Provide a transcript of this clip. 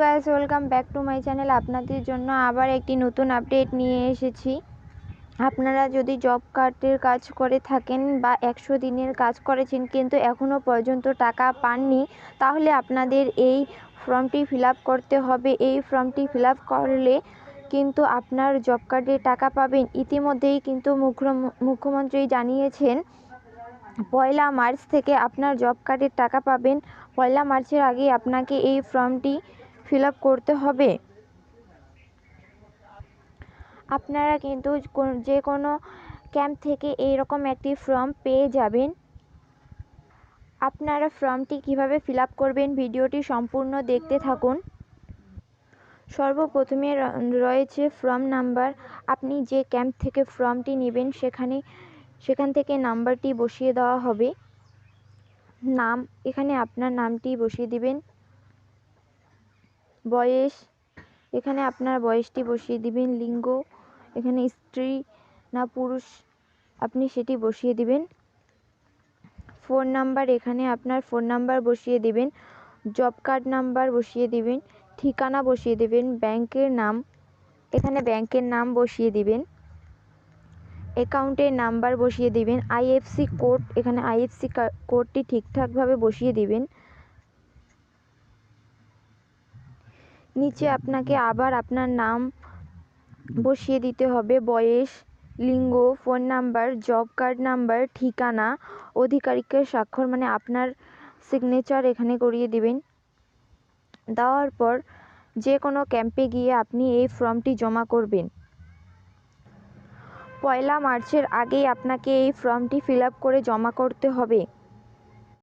Guys welcome back to my channel আপনাদের জন্য আবার একটি নতুন আপডেট নিয়ে এসেছি। আপনারা যদি জব কার্ডের কাজ করে থাকেন বা একশো দিনের কাজ করেছেন কিন্তু এখনও পর্যন্ত টাকা পাননি, তাহলে আপনাদের এই ফর্মটি ফিল করতে হবে। এই ফর্মটি ফিল করলে কিন্তু আপনার জব কার্ডে টাকা পাবেন। ইতিমধ্যেই কিন্তু মুখ্যমন্ত্রী জানিয়েছেন, পয়লা মার্চ থেকে আপনার জব কার্ডের টাকা পাবেন। পয়লা মার্চের আগে আপনাকে এই ফর্মটি ফিল আপ করতে হবে। আপনারা কিন্তু যে কোনো ক্যাম্প থেকে এই রকম একটি ফর্ম পেয়ে যাবেন। আপনারা ফর্মটি কীভাবে ফিল করবেন ভিডিওটি সম্পূর্ণ দেখতে থাকুন। সর্বপ্রথমে রয়েছে ফর্ম নাম্বার আপনি যে ক্যাম্প থেকে ফর্মটি নেবেন সেখানে, সেখান থেকে নাম্বারটি বসিয়ে দেওয়া হবে। নাম, এখানে আপনার নামটি বসিয়ে দিবেন। বয়স। এখানে আপনার বয়সটি বসিয়ে দিবেন, লিঙ্গ। এখানে স্ত্রী না পুরুষ, আপনি সেটি বসিয়ে দিবেন। ফোন নাম্বার, এখানে আপনার ফোন নাম্বার বসিয়ে দিবেন। জব কার্ড নাম্বার বসিয়ে দিবেন। ঠিকানা বসিয়ে দেবেন। ব্যাংকের নাম, এখানে ব্যাংকের নাম বসিয়ে দিবেন। অ্যাকাউন্টের নাম্বার বসিয়ে দিবেন। আইএফসি কোড, এখানে আইএফসি কোডটি ঠিকঠাকভাবে বসিয়ে দিবেন। নিচে আপনাকে আবার আপনার নাম বসিয়ে দিতে হবে। বয়স, লিঙ্গ, phone number, job card number, ঠিকানা, অধিকারিকের স্বাক্ষর মানে আপনার সিগনেচার এখানে করিয়ে দিবেন। দেওয়ার পর যে কোনো ক্যাম্পে গিয়ে আপনি এই ফর্মটি জমা করবেন। পয়লা মার্চের আগেই আপনাকে এই ফর্মটি ফিল করে জমা করতে হবে।